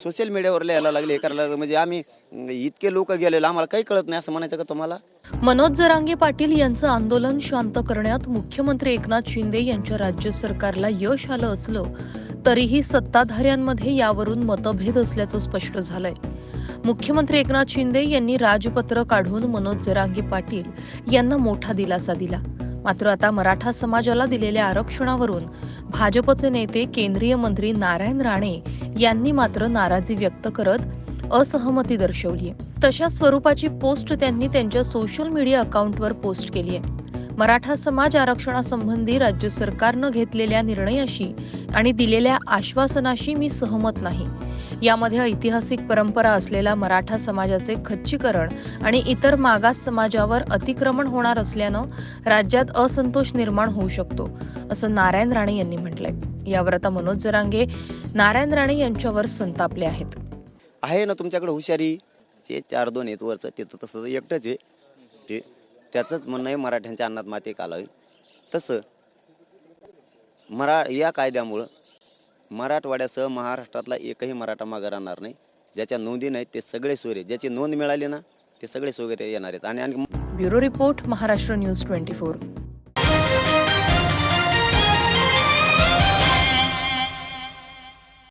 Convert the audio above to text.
Social मीडियावर लिहायला लागले हे करायला लागले. म्हणजे आम्ही इतके लोक गेलेलो आम्हाला काही कळत नाही असं म्हणायचं का तुम्हाला? मनोज जरांगे पाटील यांचं आंदोलन शांत करण्यात मुख्यमंत्री एकनाथ शिंदे यांच्या राज्य सरकारला यश आलं असलं तरीही सत्ताधाऱ्यांमध्ये यावरून मतभेद असल्याचं स्पष्ट झालंय. मुख्यमंत्री एकनाथ शिंदे यांनी राजपत्र काढून मनोज जरांगे पाटील यांना मोठा दिलासा दिला. मात्र आता मराठा समाजाला दिलेल्या आरक्षणावरून भाजपचे नेते केंद्रीय मंत्री नारायण राणे यांनी मात्र नाराजी व्यक्त करत असहमती दर्शवली आहे. तशा स्वरूपाची पोस्ट त्यांनी त्यांच्या सोशल मीडिया अकाउंटवर पोस्ट केली आहे. मराठा समाज आरक्षणासंबंधी राज्य सरकारनं घेतलेल्या निर्णयाशी आणि दिलेल्या आश्वासनाशी मी सहमत नाही. यामध्ये ऐतिहासिक परंपरा असलेला मराठा समाजाचे खच्चीकरण आणि इतर मागास समाजावर अतिक्रमण होणार असल्यानं राज्यात असंतोष निर्माण होऊ शकतो असं नारायण राणे यांनी म्हटलंय. यावर आता मनोज जरांगे नारायण राणे यांच्यावर संतापले आहेत. आहे ना तुमच्याकडे हुशारी? जे चार दोन आहेत वरचं ते तर तसं एकटंच आहे. ते त्याचंच म्हणणं आहे मराठ्यांच्या अन्नात माती कालावी. तसं मरा या कायद्यामुळं मराठवाड्यासह महाराष्ट्रातला एकही मराठा मागं राहणार नाही. ज्याच्या नोंदी नाहीत ते सगळे सोयरे. ज्याची नोंद मिळाली ना ते सगळे सोयरे येणार आहेत. आणि आणखी bureau report Maharashtra news twenty four.